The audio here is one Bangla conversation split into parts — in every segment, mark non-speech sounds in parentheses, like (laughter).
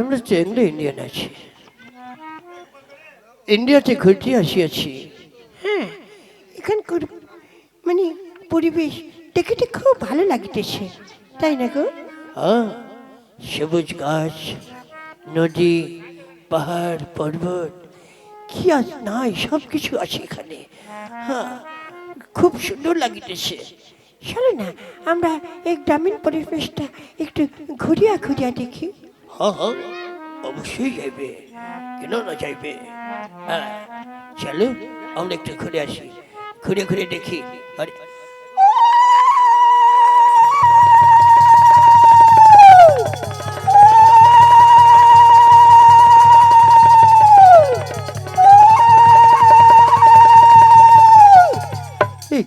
আমরা চ্যাংরা ইন্ডিয়ান আছি ইন্ডিয়াতে ঘুরতে আসিয়াছি হ্যাঁ এখানকার মানে পরিবেশ দেখতে খুব ভালো লাগিতেছে তাই না গো হ্যাঁ সবুজ গাছ নদী পাহাড় পর্বত কি আজ নাই সব কিছু আছে এখানে হ্যাঁ খুব সুন্দর লাগিতেছে চলো না আমরা এই গ্রামীণ পরিবেশটা একটু ঘুরিয়া ঘুরিয়া দেখি হ্যাঁ অবশ্যই যাইবে। কেন না যাইবে? হ্যাঁ চলো, আমরা একটু ঘুরে আসি। ঘুরে ঘুরে দেখি। আরে।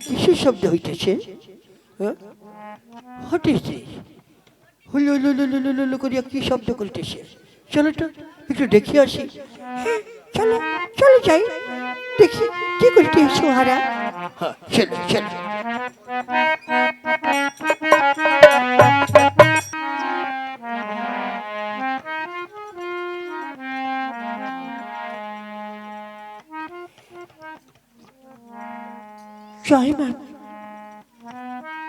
কিসের শব্দ হইতেছে? হ্যাঁ? হুলু লু করিয়া কি শব্দ করিতেছে চলো তো একটু দেখি আসি হ্যাঁ চলো চলো যাই দেখি কি করতে সোহারা হ্যাঁ চলো চলো জয় মা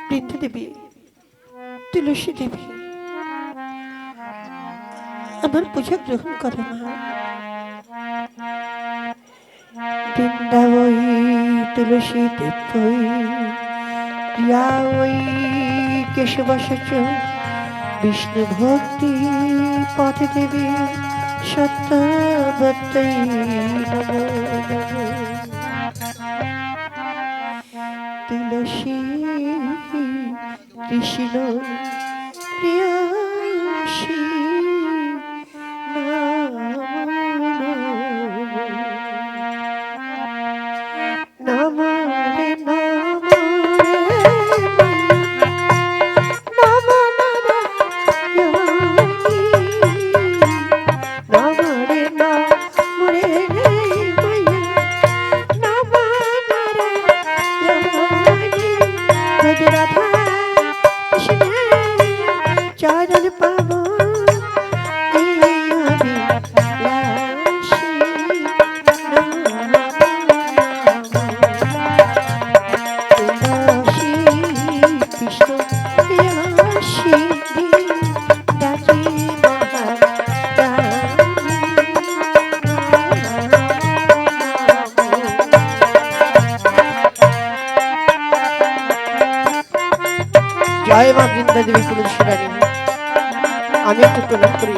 বৃদ্ধ দেবী তুলসী দেবী আমার পূজা গ্রহণ করো, মা। বৃন্দা ওই তুলসী দেবই প্রিয়া ওই কেশবাসচ বিষ্ণু ভক্তি পথ দেবী সত্যবতী তুলসী, কৃষ্ণ প্রিয়াসী আমি একটু প্রণাম করি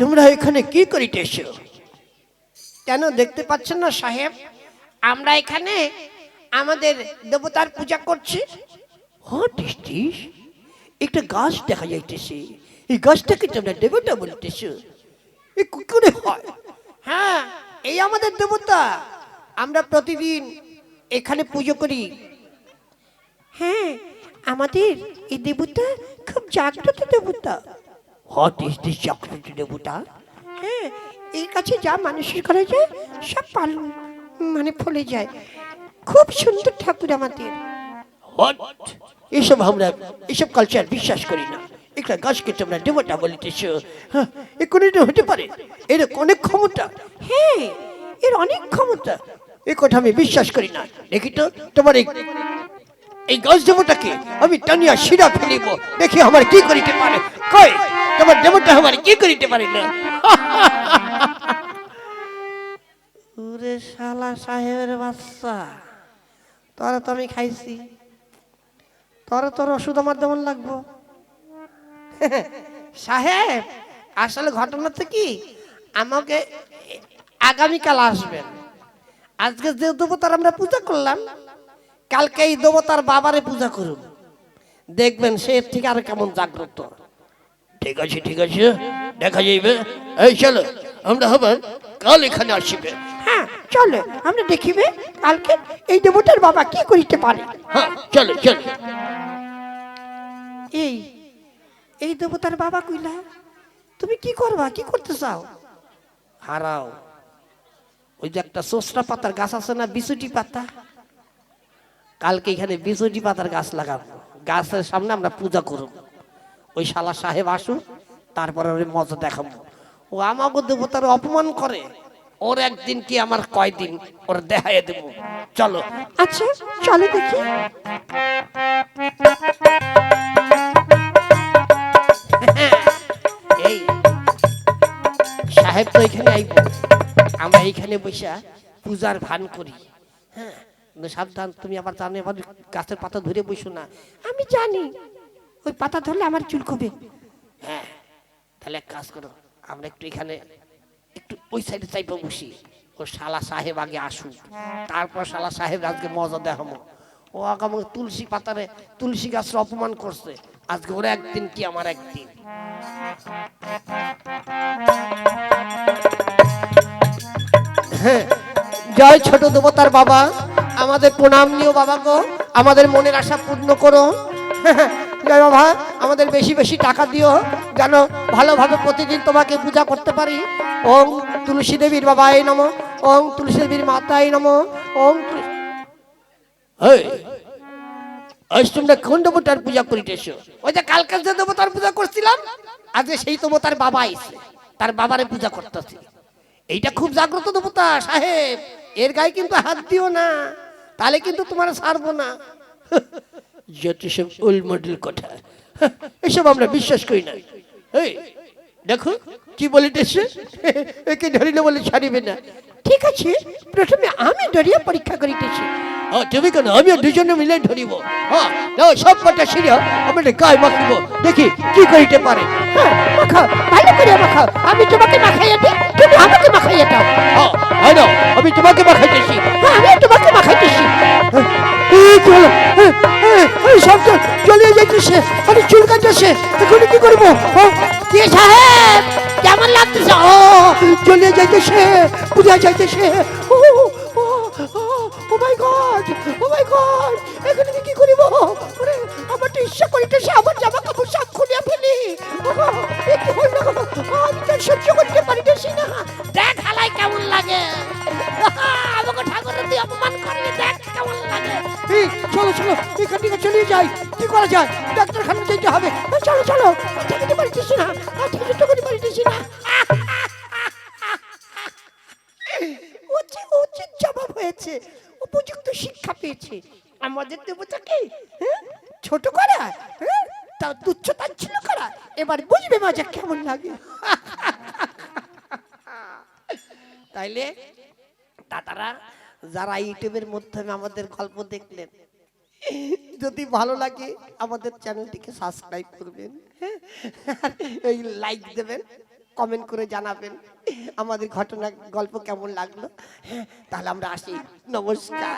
তোমরা এখানে কি করিতেছ? কেন দেখতে পাচ্ছেন না, সাহেব? আমরা এখানে আমাদের দেবতার পূজা করছি। একটা গাছ দেখা যাইতেছে। এই গাছটাকে তোমরা দেবতা বলতেছ করে হয়? হ্যাঁ এই আমাদের দেবতা। আমরা প্রতিদিন এখানে পুজো করি। হ্যাঁ আমাদের এই দেবতা খুব জাগ্রত দেবতা। হোয়াট ইজ দিস জাগ্রত দেবতা হ্যাঁ এর কাছে যা মানুষের করা যায় সব পালন মানে ফলে যায়। খুব সুন্দর ঠাকুর আমাদের। হোয়াট এসব আমরা এসব কালচার বিশ্বাস করি না। একটা গাছকে তোমরা দেবতা বলিতেছ হ্যাঁ এ কোনটা হতে পারে। এর অনেক ক্ষমতা। হ্যাঁ এর অনেক ক্ষমতা। এ কথা আমি বিশ্বাস করি না। দেখি তো তোমার এই এই গাছ দেবতাকে আমি টানিয়া শিরা ফেলিব। দেখি আমার কি করিতে পারে। কই, তোমার দেবতা আমার কি করিতে পারে না? ওরে শালা সাহেবের বাচ্চা, তোরা তো আমি খাইছি। তোরা তোর ওষুধ আমার যেমন লাগবো। সাহেব, আসলে ঘটনা হচ্ছে কি, আমাকে আগামীকাল আসবেন। আজকে যে দেবতার আমরা পূজা করলাম কালকে এই দেবতার বাবারে পূজা করুন। দেখবেন সে থেকে আরও কেমন জাগ্রত। ঠিক আছে ঠিক আছে দেখা যাইবে। এই চলো আমরা হবার কাল এখানে আসিবে। হ্যাঁ চলো আমরা দেখিবে কালকে এই দেবতার বাবা কি করিতে পারে। হ্যাঁ চলো চলো। এই এই দেবতার বাবা কইলা তুমি কি করবা কি করতে চাও? হারাও। ওই যে একটা সোসরা পাতার গাছ আছে না বিচুটি পাতা? কালকে এখানে বিচুটি পাতার গাছ লাগাবো। গাছের সামনে আমরা পূজা করব। ওই শালা সাহেব আসুন তারপরে ওর মজা দেখাবো। ও আমাকে দেবতার অপমান করে। ওর একদিন কি আমার কয়দিন? ওর দেখাইয়ে দেবো। চলো। আচ্ছা চলো দেখি। (laughs) এই সাহেব তো এখানে আইব। আমরা এইখানে বসে পূজার ভান করি। হ্যাঁ? সাবধান, তুমি আবার জানো আবার গাছের পাতা ধরে বসো না। আমি জানি, ওই পাতা ধরলে আমার চুল কবে হ্যাঁ তাহলে এক কাজ করো, আমরা একটু এখানে একটু ওই সাইডে চাইপে বসি। ও শালা সাহেব আগে আসুক, তারপর শালা সাহেব আজকে মজা দেখাবো। ও আগামী তুলসী পাতারে, তুলসী গাছের অপমান করছে। আজকে ওর একদিন কি আমার একদিন? হ্যাঁ জয় ছোট দেবতার বাবা। আমাদের প্রণাম নিও বাবা গো। আমাদের মনের আশা পূর্ণ করো। (laughs) জয় বাবা, আমাদের বেশি বেশি টাকা দিও। যেন ভালোভাবে প্রতিদিন তোমাকে পূজা করতে পারি। ওং তুলসী দেবীর বাবাই নম। ওং তুলসী দেবীর নম। ওং এই, আজ তোমরা কোন দেবতার পূজা করিতেছো ওই যে কালকে যে দেবতার পূজা করছিলাম আজকে সেই দেবতার বাবা আইছে, তার বাবারে পূজা করতেছি। এইটা খুব জাগ্রত দেবতা, সাহেব। এর গায়ে কিন্তু হাত দিও না। তাহলে কিন্তু তোমার ছাড়বো না। যত সব ওল মডেল কথা। হ্যাঁ, এসব আমরা বিশ্বাস করি না। এই দেখো কি বলিতেছে? একে ধরিলে বলে ছাড়িবে না। ঠিক আছে প্রথমে আমি ডরিয়া পরীক্ষা করিতেছি। হ্যাঁ তুমি কেন? আমিও দুজনে মিলে ধরিব। হ্যাঁ সব কটা সিরিয়া আমরা গায়ে মাখিব। দেখি কি করিতে পারে। হ্যাঁ মাখাও ভালো করে মাখাও। আমি তোমাকে মাখাইয়া দিই তুমি আমাকে মাখাইয়া দাও। হ্যাঁ হ্যাঁ আমি তোমাকে মাখাইতেছি যাইতেছে আমি চুল কাটতেছে এখন কি করব? কে সাহেব? কেমন লাগতেছে? ও, চলে যাইতেছে, পূজা যাইতেছে ও ও মাই গড, ও মাই গড এখন আমি কি করিব? ওরে, আমার তো ইচ্ছা করিতেছে আমার জামা কাপড় সব খুলিয়া ফেলি। এ কি আমি তো সহ্য করতে পারিতেছি না। দেখ হালাই কেমন লাগে। (laughs) আমাকে ঠাকুরের দিয়ে অপমান করবি দেখ কেমন লাগে। চলো চলো, এখান থেকে চলে যাই। কি করা যায়? ডাক্তারখানা যেতে হবে। চলো চলো। না। জবাব হয়েছে। উপযুক্ত শিক্ষা পেয়েছে। আমাদের দেবতাকে হ্যাঁ? ছোট করা? হ্যাঁ? তুচ্ছ তাচ্ছিল্য করা? এবার বুঝবে মজা কেমন লাগে। তাইলে দাদারা যারা ইউটিউবের মাধ্যমে আমাদের গল্প দেখলেন যদি ভালো লাগে আমাদের চ্যানেলটিকে সাবস্ক্রাইব করবেন হ্যাঁ? এই লাইক দেবেন কমেন্ট করে জানাবেন আমাদের ঘটনা গল্প কেমন লাগল হ্যাঁ, তাহলে আমরা আসি। নমস্কার।